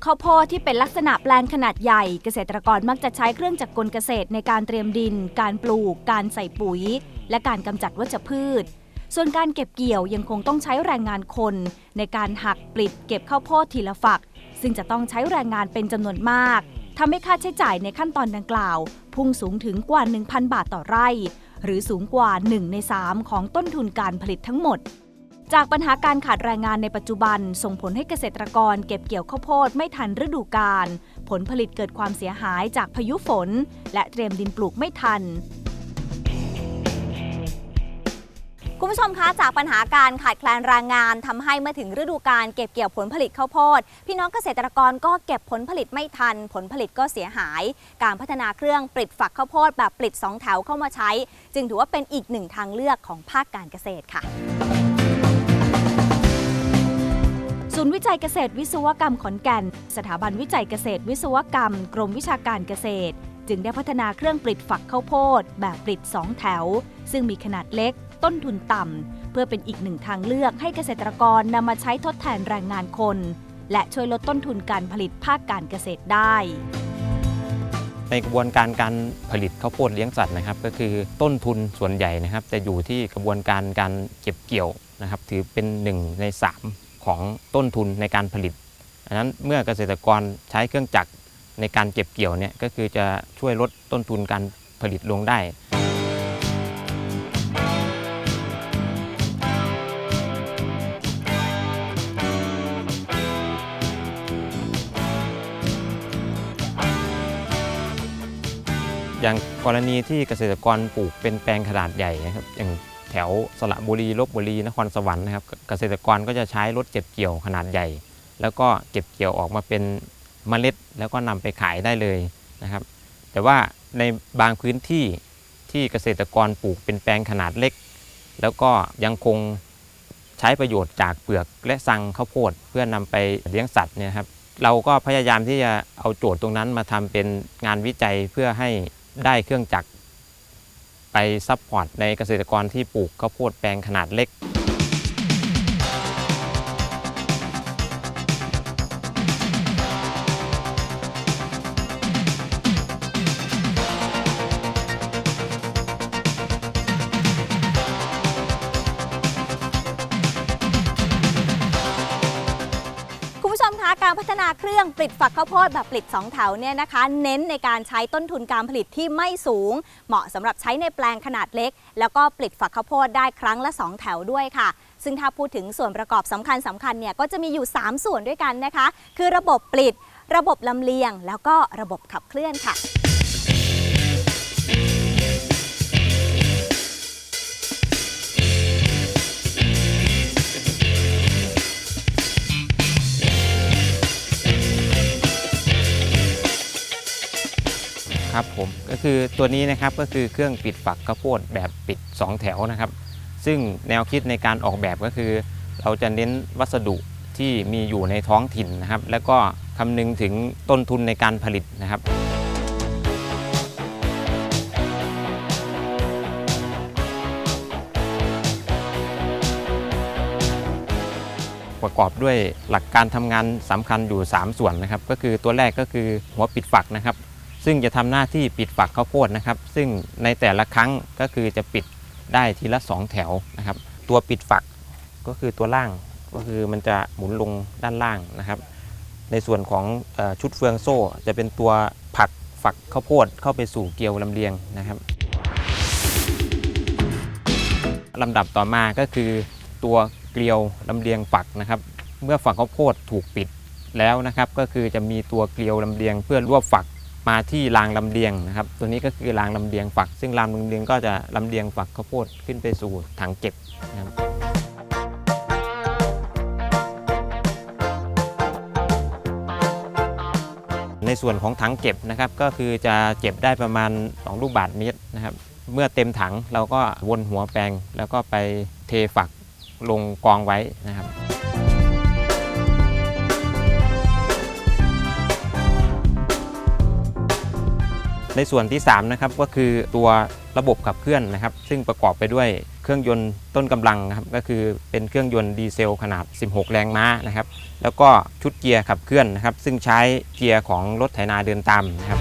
กข้าวโพดที่เป็นลักษณะแปลงขนาดใหญ่ เกษตรกรมักจะใช้เครื่องจักรกลเกษตรในการเตรียมดิน การปลูก การใส่ปุ๋ย และการกำจัดวัชพืช ส่วนการเก็บเกี่ยวยังคงต้องใช้แรงงานคน ในการหักปลิดเก็บข้าวโพดทีละฝัก ซึ่งจะต้องใช้แรงงานเป็นจำนวนมากทำให้ค่าใช้จ่ายในขั้นตอนดังกล่าว พุ่งสูงถึงกว่า 1,000 บาทต่อไร่ หรือสูงกว่า 1 ใน 3 ของต้นทุนการผลิตทั้งหมด จากปัญหาการขาดแรงงานในปัจจุบัน ส่งผลให้เกษตรกรเก็บเกี่ยวข้าวโพดไม่ทันฤดูกาลผลผลิตเกิดความเสียหายจากพายุฝน และเตรียมดินปลูกไม่ทันคุณผู้ชมคะจากปัญหาการขาดแคลนแรงงานทำให้เมื่อถึงฤดูการเก็บเกี่ยวผลผลิตข้าวโพด พี่น้องเกษตรกรก็เก็บผลผลิตไม่ทัน ผลผลิตก็เสียหาย การพัฒนาเครื่องปลิดฝักข้าวโพดแบบปลิดสองแถวเข้ามาใช้ จึงถือว่าเป็นอีกหนึ่งทางเลือกของภาคการเกษตรค่ะ ศูนย์วิจัยเกษตรวิศวกรรมขอนแก่น สถาบันวิจัยเกษตรวิศวกรรม กรมวิชาการเกษตร จึงได้พัฒนาเครื่องปลิดฝักข้าวโพด แบบปลิด 2 แถว ซึ่งมีขนาดเล็ก ต้นทุนต่ำ เพื่อเป็นอีกหนึ่งทางเลือกให้เกษตรกรนำมาใช้ทดแทนแรงงานคน และช่วยลดต้นทุนการผลิตภาคการเกษตรได้ ในกระบวนการการผลิตข้าวโพดเลี้ยงสัตว์นะครับ ก็คือต้นทุนส่วนใหญ่นะครับ จะอยู่ที่กระบวนการการเก็บเกี่ยวนะครับ ถือเป็นหนึ่งในสาม ของต้นทุนในการผลิตดังนั้นเมื่อเกษตรกรใช้เครื่องจักรในการเก็บเกี่ยวเนี่ยก็คือจะช่วยลดต้นทุนการผลิตลงได้ อย่างกรณีที่เกษตรกรปลูกเป็นแปลงขนาดใหญ่นะครับอย่าง แถวสระบุรีลบบุรีนครสวรรค์นะครับเกษตรกรก็จะใช้รถเก็บเกี่ยวขนาดใหญ่ แล้วก็เก็บเกี่ยวออกมาเป็นเมล็ด แล้วก็นำไปขายได้เลยนะครับ แต่ว่าในบางพื้นที่ที่เกษตรกรปลูกเป็นแปลงขนาดเล็ก แล้วก็ยังคงใช้ประโยชน์จากเปลือกและสังข้าวโพดเพื่อนำไปเลี้ยงสัตว์เนี่ยครับเราก็พยายามที่จะเอาโจทย์ตรงนั้นมาทำเป็นงานวิจัยเพื่อให้ได้เครื่องจักร ไปซัพพอร์ตในเกษตรกรที่ปลูกข้าวโพดแปลงขนาดเล็ก การพัฒนาเครื่องปลิดฝักข้าวโพดแบบปลิด2แถวเนี่ยนะคะ เน้นในการใช้ต้นทุนการผลิตที่ไม่สูง เหมาะสำหรับใช้ในแปลงขนาดเล็ก แล้วก็ปลิดฝักข้าวโพดได้ครั้งละ 2 แถวด้วยค่ะ ซึ่งถ้าพูดถึงส่วนประกอบสำคัญสำคัญเนี่ยก็จะมีอยู่ 3 ส่วนด้วยกันนะคะ คือระบบปลิดระบบลำเลียง แล้วก็ระบบขับเคลื่อนค่ะ คือตัวนี้นะครับก็คือเครื่องปิดฝักข้าวโพดแบบปิด 2 แถวนะครับ ซึ่งแนวคิดในการออกแบบก็คือ เราจะเน้นวัสดุที่มีอยู่ในท้องถิ่นนะครับ แล้วก็คำนึงถึงต้นทุนในการผลิตนะครับประกอบด้วยหลักการทำงานสำคัญอยู่ 3 ส่วนนะครับ ก็คือตัวแรกก็คือหัวปิดฝักนะครับ ซึ่งจะทำหน้าที่ปิดฝักข้าวโพดนะครับ ซึ่งในแต่ละครั้งก็คือจะปิดได้ทีละ 2 แถวนะครับ ตัวปิดฝักก็คือตัวล่างก็คือมันจะหมุนลงด้านล่างนะครับ ในส่วนของอชุดเฟืองโซ่จะเป็นตัวผักฝักข้าวโพดเข้าไปสู่เกลียวลำเลียงนะครับลำดับต่อมาก็คือตัวเกลียวลำเลียงฝักนะครับ เมื่อฝักข้าวโพดถูกปิดแล้วนะครับ ก็คือจะมีตัวเกลียวลำเลียงเพื่อรวบฝัก มาที่รางลำเลียงนะครับ ตัวนี้ก็คือรางลำเลียงฝัก ซึ่งรางลำเลียงก็จะลำเลียงฝักข้าวโพดขึ้นไปสู่ถังเก็บนะครับในส่วนของถังเก็บนะครับก็คือจะเก็บได้ประมาณ 2 ลูกบาทเมตรนะครับ เมื่อเต็มถังเราก็วนหัวแปลง แล้วก็ไปเทฝักลงกองไว้นะครับ ในส่วนที่3นะครับก็คือตัวระบบขับเคลื่อนนะครับ ซึ่งประกอบไปด้วยเครื่องยนต์ต้นกำลังนะครับก็คือเป็นเครื่องยนต์ดีเซลขนาด 16 แรงม้านะครับ แล้วก็ชุดเกียร์ขับเคลื่อนนะครับ ซึ่งใช้เกียร์ของรถไถนาเดินตามนะครับ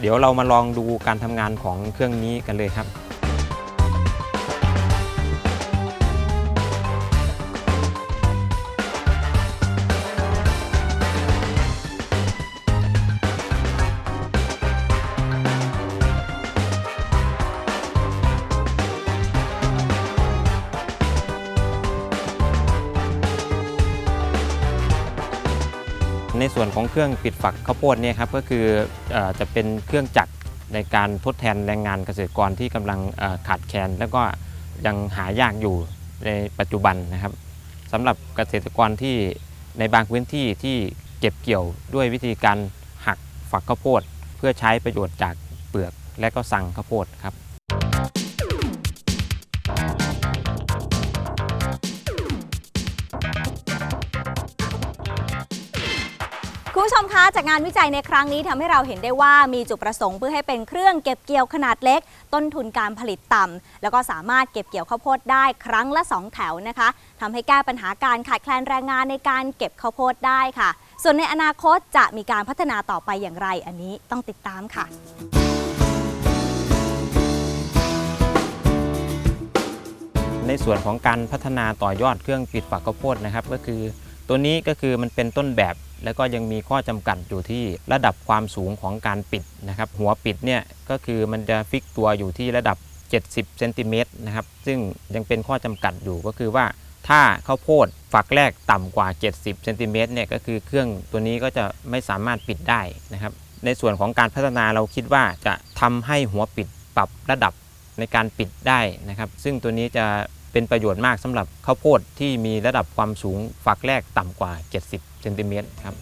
เดี๋ยวเรามาลองดูการทำงานของเครื่องนี้กันเลยครับ ในส่วนของเครื่องปิดฝักข้าวโพดเนี่ยครับก็คืออจะเป็นเครื่องจักรในการทดแทนแรงงานเกษตรกรที่กำลังขาดแคลนแล้วก็ยังหายากอยู่ในปัจจุบันนะครับสำหรับเกษตรกรที่ในบางพื้นที่ที่เก็บเกี่ยวด้วยวิธีการหักฝักข้าวโพด เพื่อใช้ประโยชน์จากเปลือกและก็สั่งข้าวโพดครับ ผู้ชมคะจากงานวิจัยในครั้งนี้ทำให้เราเห็นได้ว่ามีจุดประสงค์เพื่อให้เป็นเครื่องเก็บเกี่ยวขนาดเล็ก ต้นทุนการผลิตต่ำแล้วก็สามารถเก็บเกี่ยวข้าวโพดได้ครั้งละ 2 แถวนะคะทำให้แก้ปัญหาการขาดแคลนแรงงานในการเก็บข้าวโพดได้ค่ะ ส่วนในอนาคตจะมีการพัฒนาต่อไปอย่างไร อันนี้ต้องติดตามค่ะในส่วนของการพัฒนาต่อยอดเครื่องปิดฝักข้าวโพดนะครับ ก็คือตัวนี้ก็คือมันเป็นต้นแบบ แล้วก็ยังมีข้อจำกัดอยู่ที่ระดับความสูงของการปิดนะครับ หัวปิดเนี่ยก็คือมันจะฟิกตัวอยู่ที่ระดับ 70เซนติเมตรนะครับ ซึ่งยังเป็นข้อจำกัดอยู่ก็คือว่าถ้าข้าวโพดฝักแรกต่ำกว่า 70เซนติเมตรเนี่ยก็คือเครื่องตัวนี้ก็จะไม่สามารถปิดได้นะครับ ในส่วนของการพัฒนาเราคิดว่าจะทำให้หัวปิดปรับระดับในการปิดได้นะครับ ซึ่งตัวนี้จะเป็นประโยชน์มากสำหรับข้าวโพดที่มีระดับความสูงฝักแรกต่ำกว่า 70 เซนติเมตรครับ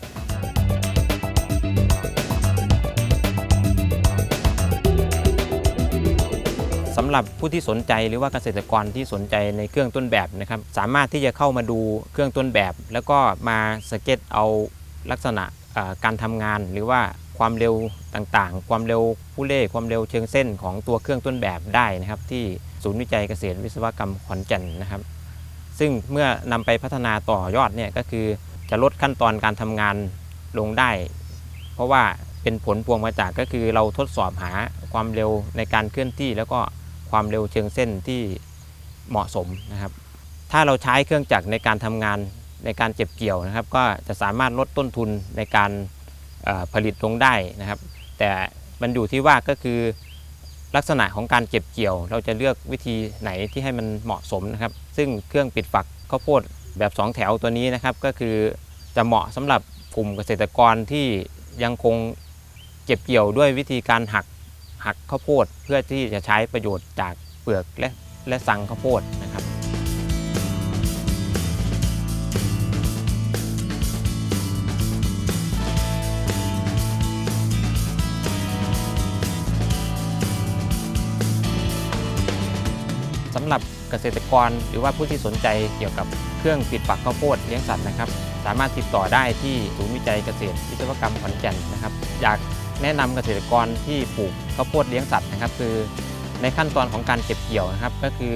สำหรับผู้ที่สนใจหรือว่าเกษตรกรที่สนใจในเครื่องต้นแบบนะครับ สามารถที่จะเข้ามาดูเครื่องต้นแบบ แล้วก็มาสเก็ตเอาลักษณะการทำงาน หรือว่าความเร็วต่างๆ ความเร็วผู้เล่ความเร็วเชิงเส้นของตัวเครื่องต้นแบบได้นะครับ ที่ศูนย์วิจัยเกษตรวิศวกรรมขอนแก่นนะครับ ซึ่งเมื่อนำไปพัฒนาต่อยอดเนี่ยก็คือ จะลดขั้นตอนการทำงานลงได้ เพราะว่าเป็นผลพวงมาจากก็คือเราทดสอบหาความเร็วในการเคลื่อนที่ แล้วก็ความเร็วเชิงเส้นที่เหมาะสมนะครับ ถ้าเราใช้เครื่องจักรในการทำงานในการเก็บเกี่ยวนะครับ ก็จะสามารถลดต้นทุนในการผลิตลงได้นะครับ แต่มันอยู่ที่ว่าก็คือลักษณะของการเก็บเกี่ยว เราจะเลือกวิธีไหนที่ให้มันเหมาะสมนะครับ ซึ่งเครื่องปิดฝักข้าวโพด แบบ 2 แถวตัวนี้นะครับก็คือจะเหมาะสำหรับกลุ่มเกษตรกรที่ยังคงเก็บเกี่ยวด้วยวิธีการหักหักข้าวโพด เพื่อที่จะใช้ประโยชน์จากเปลือกและและสังข้าวโพดนะครับสำหรับ เกษตรกรหรือว่าผู้ที่สนใจเกี่ยวกับเครื่องปิดฝักข้าวโพดเลี้ยงสัตว์นะครับ สามารถติดต่อได้ที่ศูนย์วิจัยเกษตรวิศวกรรมขอนแก่นนะครับ อยากแนะนำเกษตรกรที่ปลูกข้าวโพดเลี้ยงสัตว์นะครับ คือในขั้นตอนของการเก็บเกี่ยวนะครับ ก็คือ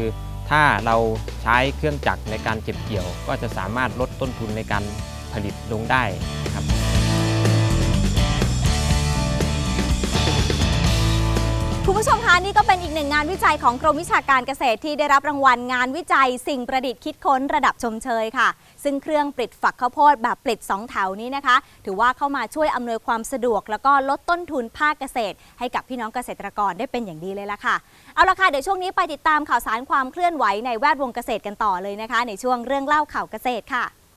ถ้าเราใช้เครื่องจักรในการเก็บเกี่ยว ก็จะสามารถลดต้นทุนในการผลิตลงได้นะครับ คุณผู้ชมคะนี่ก็เป็นอีกหนึ่งงานวิจัยของกรมวิชาการเกษตรที่ได้รับรางวัลงานวิจัย สิ่งประดิษฐ์คิดค้นระดับชมเชยค่ะ ซึ่งเครื่องปลิดฝักข้าวโพดแบบปลิด2แถวนี้นะคะ ถือว่าเข้ามาช่วยอำนวยความสะดวก แล้วก็ลดต้นทุนภาคเกษตร ให้กับพี่น้องเกษตรกรได้เป็นอย่างดีเลยละค่ะเอาละค่ะเดี๋ยวช่วงนี้ไปติดตามข่าวสารความเคลื่อนไหวในแวดวงเกษตรกันต่อเลยนะคะ ในช่วงเรื่องเล่าข่าวเกษตรค่ะ